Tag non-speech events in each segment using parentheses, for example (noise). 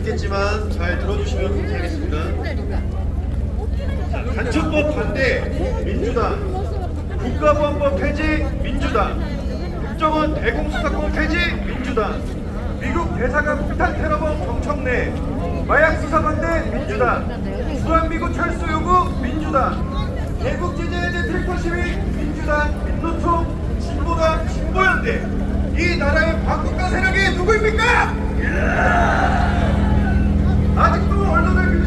듣겠지만 잘 들어주시면 감사하겠습니다. 간첩법 반대 민주당. 국가보안법 폐지 민주당. 국정원 대공수사권 폐지 민주당. 미국 대사관 폭탄 테러범 정청 내 마약 수사 반대 민주당. 수한미구 철수 요구 민주당. 대국 제재에 필코 시위 민주당. 민노총 진보당 진보연대. 이 나라의 반국가 세력이 누구입니까? 예! 아직도 언론을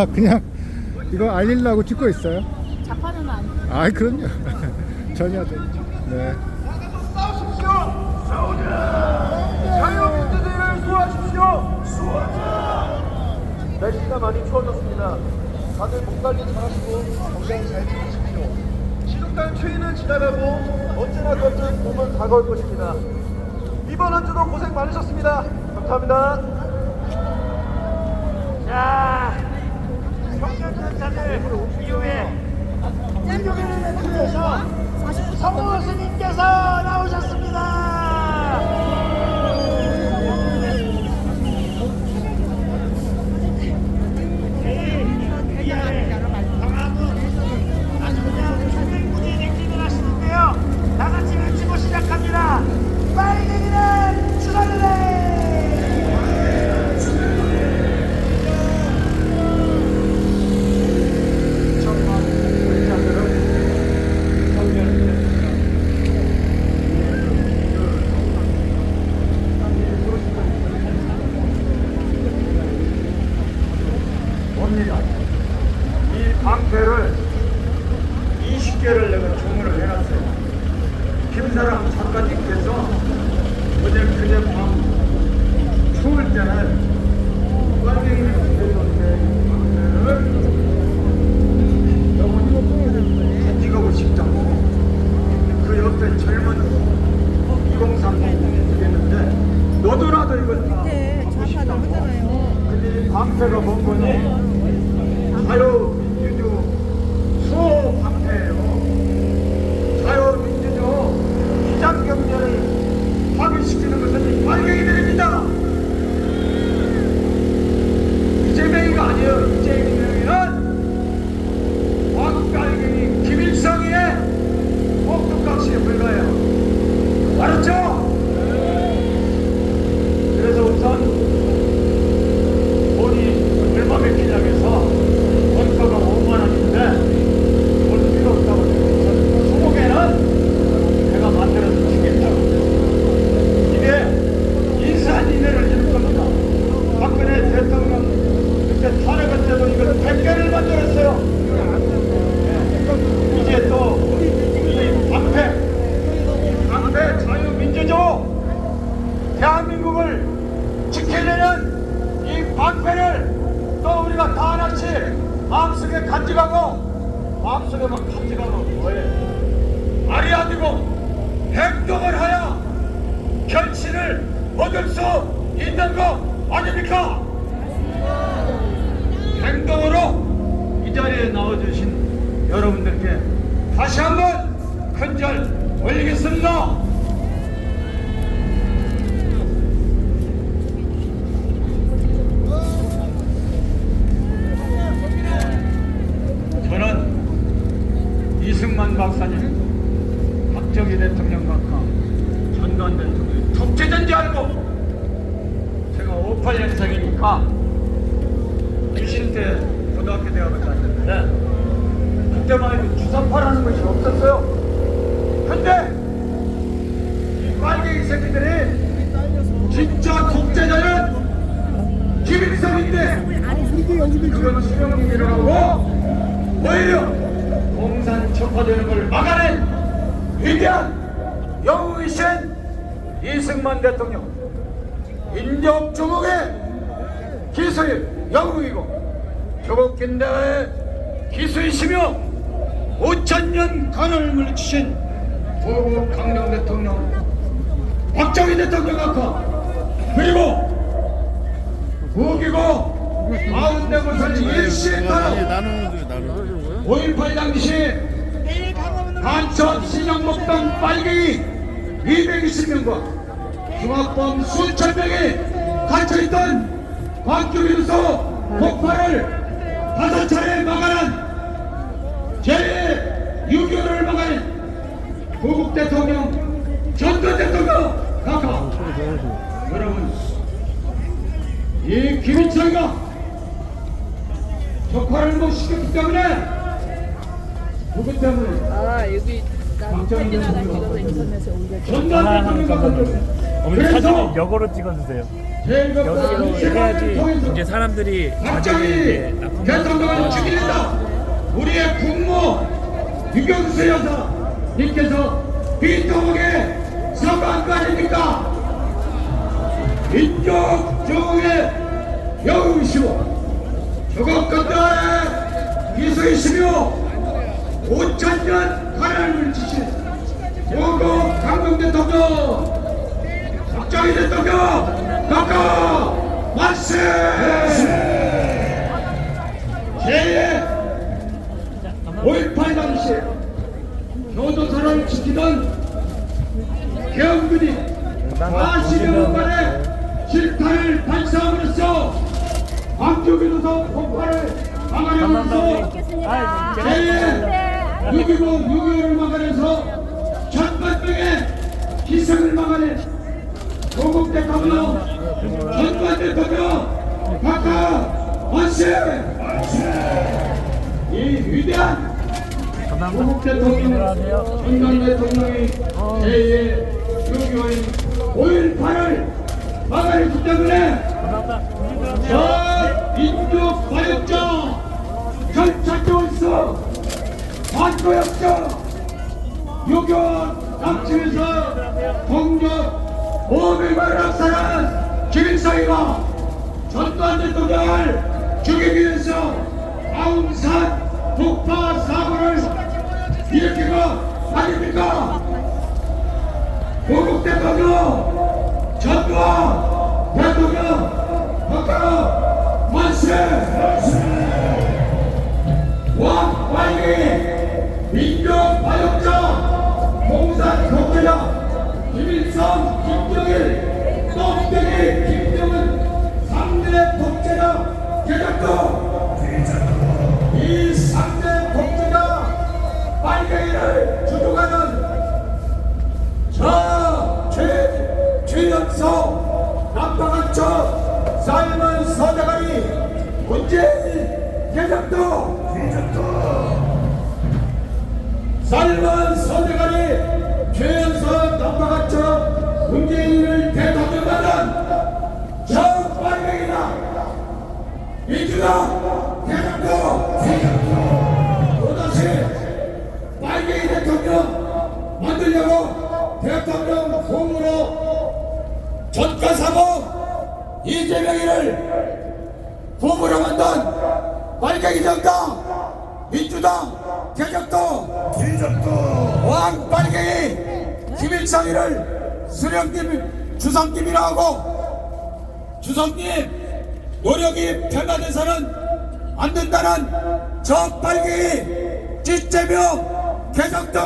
아 그냥 이거 알리려고 찍고 있어요? 자판은 아니고. 아 그럼요 (laughs) 전혀 네. 싸우십시오. 싸우자. 자유민주주의를 수호하십시오. 날씨가 많이 추워졌습니다. 다들 몸 관리 잘하시고 건강 잘 지키십시오. 지독한 추위는 지나가고 언제나 걷는 봄은 다가올 것입니다. 이번 한 주도 고생 많으셨습니다. 감사합니다. 자, 경련자들 이후에 민족의 대표에서 성우 스님께서 나오셨습니다. 마음속에 간직하고 마음속에만 간직하면 뭐해 말이 아니고 행동을 하여 결실을 얻을 수 있는 거 아닙니까? 행동으로 이 자리에 나와주신 여러분들께 다시 한번 큰절 올리겠습니다. 대통령 인적 조국의 기수의 영웅이고 조국긴대의 기수이시며 5천년 간을 물리치신 부국 강령 대통령 박정희 대통령 각하 그리고 무기고 마흔네 일시에 따라 5.18 당시 간첩 신형 먹던 빨갱이 220명과 중학범 수천 명이 갇혀있던 광주교소 폭발을 다섯 차례 막아낸 제6교를 막아낸 고국 대통령 전전 대통령 각하 여러분 이 김인철이가 폭발을 못 시켰기 때문에 그것 때문에? 아 여기 나 사진하다 찍어서 전남 대통령 같은 경우 어머니 사진을 그래서 역으로 찍어주세요. 제일과 여기로 해야지 이제 사람들이 갑자기 대통령을 죽이는다. 우리의 국모 유경수 여사님께서 비통하게 거 아닙니까? 민족 정의 영웅이시오. 조국 건달의 기수이시며 5천년 가난을 지신 조국 강동 대통령 박정희 대통령 각하 만세! 제 5.18 당시 교도소를 지키던 경군이 40여 만에 실탄을 발사함으로써 광주교도소 폭발을 막아내면서 제6.20 6.25를 막아내서 명의 희생을 막아낸 대통령 전두환 대통령 각하 만세! 이 위대한 조국 대통령 전두환 대통령이 제2의 유교인 5.18을 막아냈기 때문에 저 민족 과역자 절차교원서 반도역자 유교 남측에서 동 력 500만을 압살한 김일성이가 전두환 대통령을 죽이기 위해서 아웅산 폭파 사고를 일으킨 거 아닙니까? 조국 대통령 개작도 이 삼대 독재자 빨갱이를 주도하는 저 최, 최연소 남방한처 삶은 서대가리 문재인 개작도 삶은 서대가리 최연소 남방한처 문재인을 대통령하는 저 빨갱이다 민주당 개작도 또다시 빨갱이 대통령 만들려고 대통령 후보로 전과사고 이재명이를 후보로 만든 빨갱이 정당 민주당 개혁도 왕 빨갱이 김일성이를 수령님 주성님이라 하고 주성님 노력이 평가돼서는 안 된다는 저 빨갱이 찌재명 개혁도!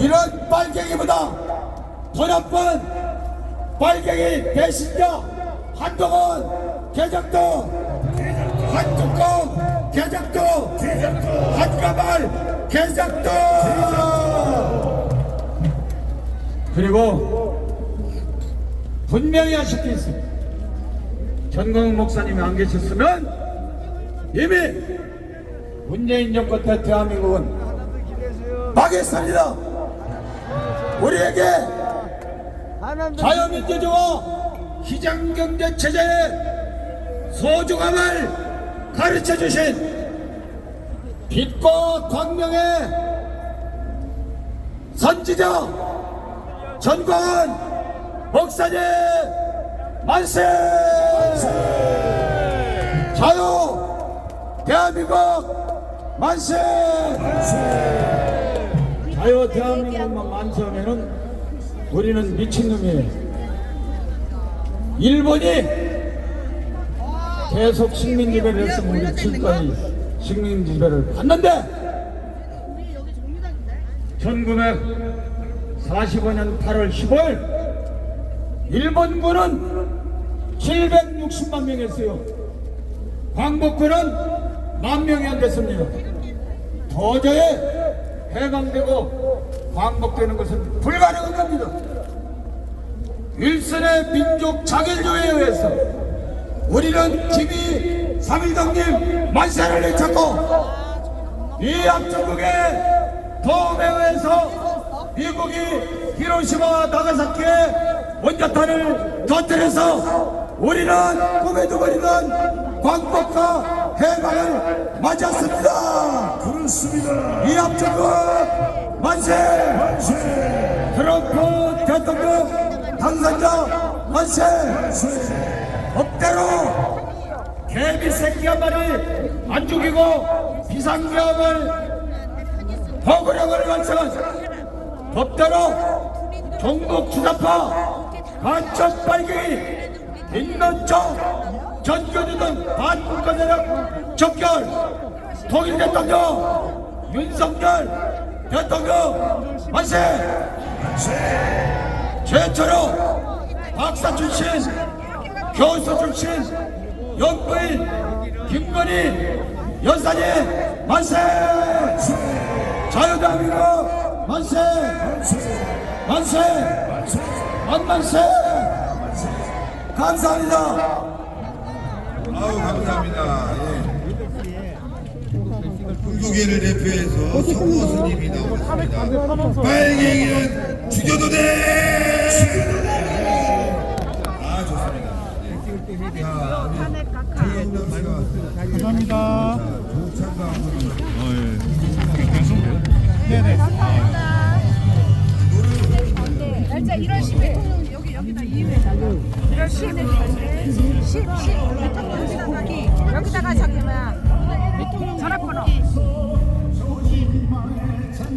이런 빨갱이보다 더 나쁜 빨갱이 배신자 한동훈 개작도! 한뚜껑 개작도! 한가발 개작도! 그리고 분명히 하실 게 있습니다 전광훈 목사님이 안 계셨으면 이미 문재인 정권 때 대한민국은 망했습니다. 우리에게 자유민주주의와 시장경제 체제의 소중함을 가르쳐 주신 빛과 광명의 선지자 전광훈 목사님 만세! 자유 대한민국 만세! 자유 대한민국만 만세하면은 우리는 미친놈이에요. 일본이 계속 식민 지배를 했으면 우리 지금까지 식민 지배를 받는데 1945년 8월 15일 일본군은 760만 명이었어요. 광복군은 만 명이 안 됐습니다. 도저히 해방되고 광복되는 것은 불가능한 겁니다. 일선의 민족 자결조에 의해서 우리는 김이 삼일동님 만세를 외쳤고 이 앞전국의 도움에 의해서 미국이 히로시마와 나가사키에 원자탄을 터뜨려서 우리는 꿈에도 그리던 광복과 해방을 맞았습니다. 그렇습니다. 이 앞전국 만세! 만세! 트럼프 대통령 당선자 만세! 법대로 개미 새끼 한 마리 안 죽이고 비상계엄을 허구령을 완성한 법대로 종북 주사파 간첩 발갱이 인면청 전교주등 반국가대랑 적결 통일 대통령 윤석열 대통령 만세! 최초로 박사 출신 교수 출신 연구인 김건희 여사님 만세! 자유대한민국 만세! 만세! 만만세 감사합니다 아우 감사합니다. 예. 불고개를 대표해서 성호 스님이 나오셨습니다. 빨갱이는 죽여도 돼. 아 좋습니다. 네. 자, 최영남 씨가. 감사합니다. 조창가 한번 날짜 1월 10일 10 10 대통령 여기다가 여기다가 저기 뭐야 전화번호 산